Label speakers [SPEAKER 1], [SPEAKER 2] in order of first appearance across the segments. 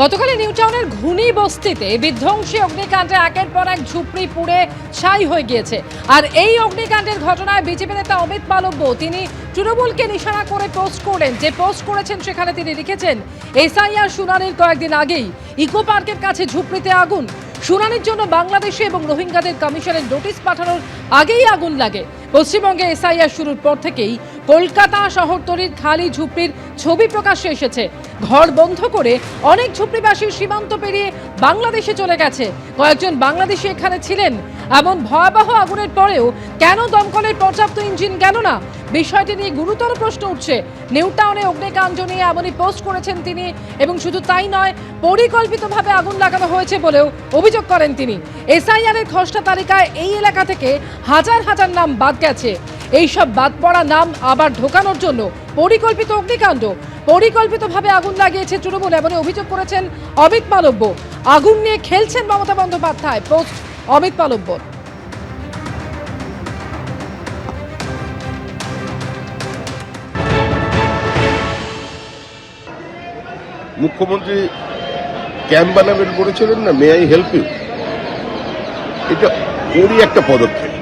[SPEAKER 1] গতকালে new টাউনের ঘুনি বস্তিতে বিধ্বংসী অগ্নিকাণ্ডে একের পর এক ঝুপড়ি পুড়ে ছাই হয়ে গিয়েছে। আর এই অগ্নিকাণ্ডের ঘটনায় বিজেপি নেতা অমিত মালব্য তিনি তৃণমূলকে নিশানা করে পোস্ট করলেন। যে পোস্ট করেছেন সেখানে তিনি লিখেছেন এসআইআর শুনানির কয়েকদিন আগেই ইকো পার্কের কাছে ঝুপড়িতে আগুন। শুনানির জন্য বাংলাদেশে এবং রোহিঙ্গাদের কমিশনের নোটিশ পাঠানোর আগেই আগুন লাগে। পশ্চিমবঙ্গে এসআইআর শুরুর পর থেকেই কলকাতা শহরতলির খালি ঝুপড়ির ছবি প্রকাশ্যে এসেছে। ঘর বন্ধ করে অনেক ঝুপড়িবাসী সীমান্ত পেরিয়ে বাংলাদেশে চলে গেছে। কয়েকজন বাংলাদেশি এখানে ছিলেন। এমন ভয়াবহ আগুনের পরেও কেন দমকলের পর্যাপ্ত ইঞ্জিন গেল না? বিষয়টি নিয়ে গুরুতর প্রশ্ন উঠছে। নিউ টাউনে অগ্নিকাণ্ড নিয়ে এমনই পোস্ট করেছেন তিনি এবং শুধু তাই নয়, পরিকল্পিতভাবে আগুন লাগানো হয়েছে বলেও অভিযোগ করেন তিনি। এসআইআর এর খসড়া তালিকায় এই এলাকা থেকে হাজার হাজার নাম বাদ গেছে। এইসব বাদ পড়া নাম আবার ঢোকানোর জন্য পরিকল্পিত অগ্নিকাণ্ড। পরিকল্পিতভাবে আগুন লাগিয়েছে তৃণমূল, এমনই অভিযোগ করেছেন অমিত মালব্য। আগুন নিয়ে খেলছেন মমতা বন্দ্যোপাধ্যায়, পোস্ট অমিত মালব্য।
[SPEAKER 2] মুখ্যমন্ত্রী ক্যাম্প বানাবেন বলেছিলেন না মে আই হেল্প ইউ এটা ওরই একটা পদক্ষেপ।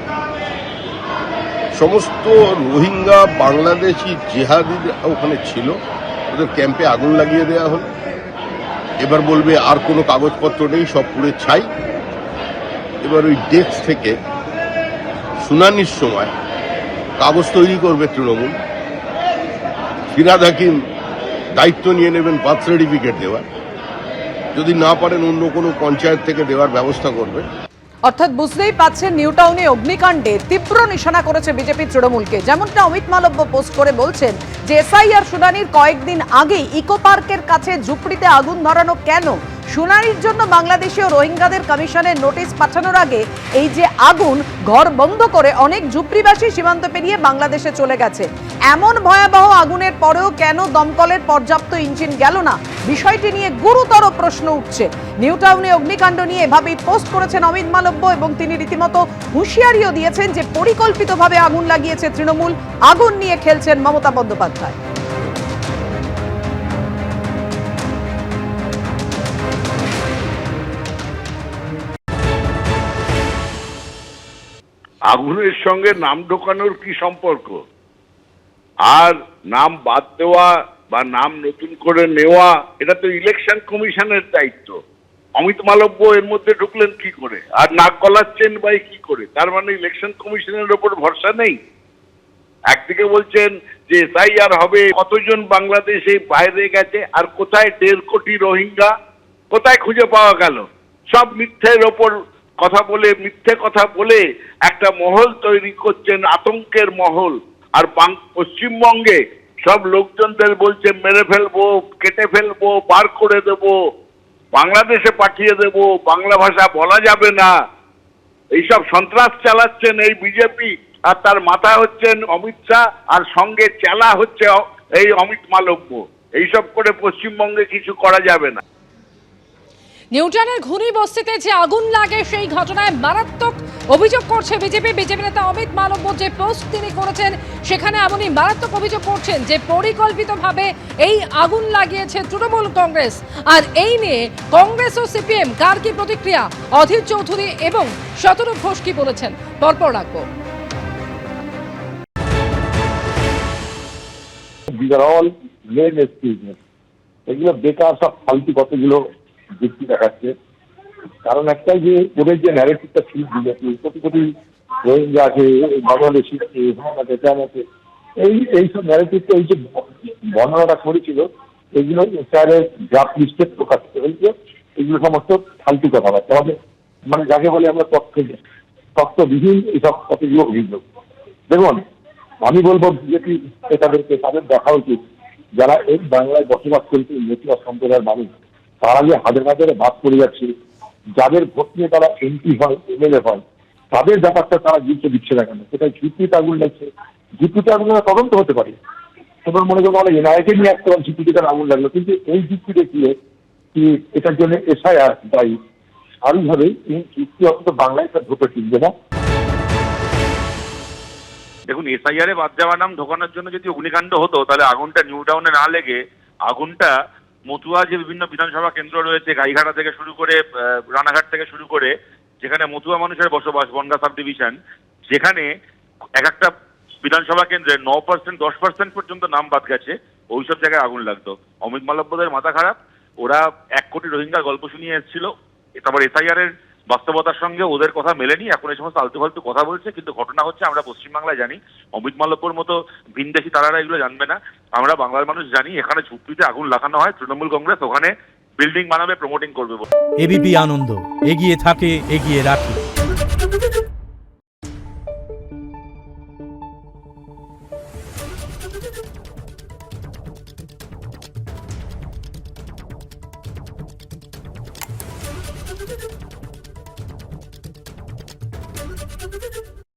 [SPEAKER 2] সমস্ত রোহিঙ্গা বাংলাদেশি জেহাদিরা ওখানে ছিল। ওদের ক্যাম্পে আগুন লাগিয়ে দেওয়া হলো। এবার বলবে আর কোনো কাগজপত্র নেই, সব পুড়ে ছাই। এবার ওই ডেস্ক থেকে শুনানির সময় কাগজ তৈরি করবে তৃণমূল। ফিরাদ হাকিম দায়িত্ব নিয়ে নেবেন বার্থ সার্টিফিকেট দেওয়ার। যদি না পারেন অন্য কোনো পঞ্চায়েত থেকে দেওয়ার ব্যবস্থা করবে।
[SPEAKER 3] অর্থাৎ বুঝতেই পাচ্ছেন নিউ টাউনে অগ্নিকাণ্ডে তীব্র নিশানা করেছে বিজেপি তৃণমূলকে। যেমনটা অমিত মালব্য পোস্ট করে বলছেন যে এসআইআর শুনানির কয়েকদিন আগেই ইকো পার্কের কাছে ঝুপড়িতে আগুন ধরানো কেন? শুনানির জন্য বাংলাদেশীয় রোহিঙ্গাদের কমিশনের নোটিশ পাঠানোর আগে এই যে আগুন ঘর বন্ধ করে অনেক ঝুপড়িবাসী সীমান্ত পেরিয়ে বাংলাদেশে চলে গেছে। এমন ভয়াবহ আগুনের পরেও কেন দমকলের পর্যাপ্ত ইঞ্জিন গেল না? বিষয়টি নিয়ে গুরুতর প্রশ্ন উঠছে। নিউ টাউনে অগ্নিকাণ্ড নিয়ে এভাবেই পোস্ট করেছেন অমিত মালব্য এবং তিনি রীতিমতো হুঁশিয়ারিও দিয়েছেন যে পরিকল্পিতভাবে আগুন লাগিয়েছে তৃণমূল। আগুন নিয়ে খেলছেন মমতা বন্দ্যোপাধ্যায়।
[SPEAKER 4] আগুনের সঙ্গে নাম ঢোকানোর কি সম্পর্ক? আর নাম বাদ দেওয়া বা নাম নতুন করে নেওয়া, এটা তো ইলেকশন কমিশনের দায়িত্ব। অমিত মালব্য এর মধ্যে ঢুকলেন কি করে? আর নাক গলাচ্ছেন বাই কি করে? তার মানে ইলেকশন কমিশনের ওপর ভরসা নেই? একদিকে বলছেন যে এসআইআর হবে, কতজন বাংলাদেশে বাইরে গেছে, আর কোথায় দেড় কোটি রোহিঙ্গা, কোথায় খুঁজে পাওয়া গেল? সব মিথ্যের ওপর কথা বলে, মিথ্যে কথা বলে একটা মহল তৈরি করছেন, আতঙ্কের মহল। আর পশ্চিমবঙ্গে সব লোকজনদের বলছে, মেরে ফেলব, কেটে ফেলব, বার করে দেব, বাংলাদেশে পাঠিয়ে দেব, বাংলা ভাষা বলা যাবে না। এইসব সন্ত্রাস চালাচ্ছেন এই বিজেপি। আর তার মাথা হচ্ছেন অমিত শাহ, আর সঙ্গে চেলা হচ্ছে এই অমিত মালব্য। এইসব করে পশ্চিমবঙ্গে কিছু করা যাবে না।
[SPEAKER 1] নিউটনের ঘুনি বস্তিতে যে আগুন লাগে, সেই ঘটনায় মারাত্মক অভিযোগ করছে বিজেপি। বিজেপি নেতা অমিত মালব্য যে পোস্ট তিনি করেছেন, সেখানে এমনই মারাত্মক অভিযোগ করছেন যে পরিকল্পিতভাবে এই আগুন লাগিয়েছে তৃণমূল কংগ্রেস। আর এই নিয়ে কংগ্রেস ও সিপিএম কার কি প্রতিক্রিয়া? অধীর চৌধুরী এবং শতরূপ ঘোষ কি বলেছেন? পরপর রাখব.
[SPEAKER 5] এগুলো বেকার সব ফালতু কতগুলো যুক্তি দেখাচ্ছে। কারণ একটাই যে, ওদের যে ন্যারেটিভটা ছিল বিজেপি, কোটি কোটি রোহিঙ্গা আছে, বাংলাদেশি আছে আছে এই এইসব ন্যারেটিভটা এই যে বর্ণনাটা করেছিল, এগুলো স্যারের ড্রাফট লিস্টে প্রকাশিত হয়েছে এগুলো সমস্ত ফালতু কথাবার্তা আমাদের মানে যাকে বলে আমরা তথ্য তথ্যবিহীন এইসব কতগুলো অভিযোগ। দেখুন, আমি বলব বিজেপি নেতাদেরকে, তাদের দেখা উচিত, যারা এই বাংলায় বসবাস করছে নেতিবা সম্প্রদায়ের মানুষ। তারা যে হাজার হাজারে ভাগ করে যাচ্ছে। যাদের ভোট নিয়ে তারা এমপি হয়, এমএলএ হয়, তাদের ব্যাপারটা তারা গুরুত্ব দিচ্ছে না কেন? সেটা ঝুঁকিতে আগুন লাগছে? ঝুঁকিতে আগুন তদন্ত হতে পারে। তোমার মনে করো আমরা এনআইকে নিয়ে একটা ঝুঁকিতে তার আগুন লাগল। কিন্তু এই যুক্তি দেখিয়ে কি এটার জন্য এসআইআর দায়ী। স্বাভাবিকভাবে এই যুক্তি অন্তত বাংলায় তার ঢোকে টিকবে না।
[SPEAKER 6] দেখুন, এসআইআর এ বাদ যাওয়া নাম ঢোকানোর জন্য যদি অগ্নিকাণ্ড হতো, তাহলে আগুনটা নিউ টাউনে না লেগে আগুনটা মতুয়া যে বিভিন্ন বিধানসভা কেন্দ্র রয়েছে, গাইঘাটা থেকে শুরু করে রানাঘাট থেকে শুরু করে, যেখানে মতুয়া মানুষের বসবাস, বনগা সাব ডিভিশন যেখানে এক একটা বিধানসভা কেন্দ্রে ন পার্সেন্ট দশ পার্সেন্ট পর্যন্ত নাম বাদ গেছে ওই সব জায়গায় আগুন লাগতো। অমিত মালব্যদের মাথা খারাপ, ওরা এক কোটি রোহিঙ্গার গল্প শুনিয়ে এসেছিল তারপর এসআইআর এর বাস্তবতার সঙ্গে ওদের কথা মেলেনি, এখন এই সমস্ত আলতু ফালতু কথা বলছে, কিন্তু ঘটনা হচ্ছে আমরা পশ্চিমবাংলায় জানি, অমিত মাল্যপুর মতো ভিনদেশি তারারা এগুলো জানবে না আমরা বাংলার মানুষ জানি, এখানে ঝুপড়িতে আগুন লাগানো হয়, তৃণমূল কংগ্রেস ওখানে বিল্ডিং বানাবে প্রমোটিং করবে।
[SPEAKER 7] এবিপি আনন্দ, এগিয়ে থাকে, এগিয়ে রাখে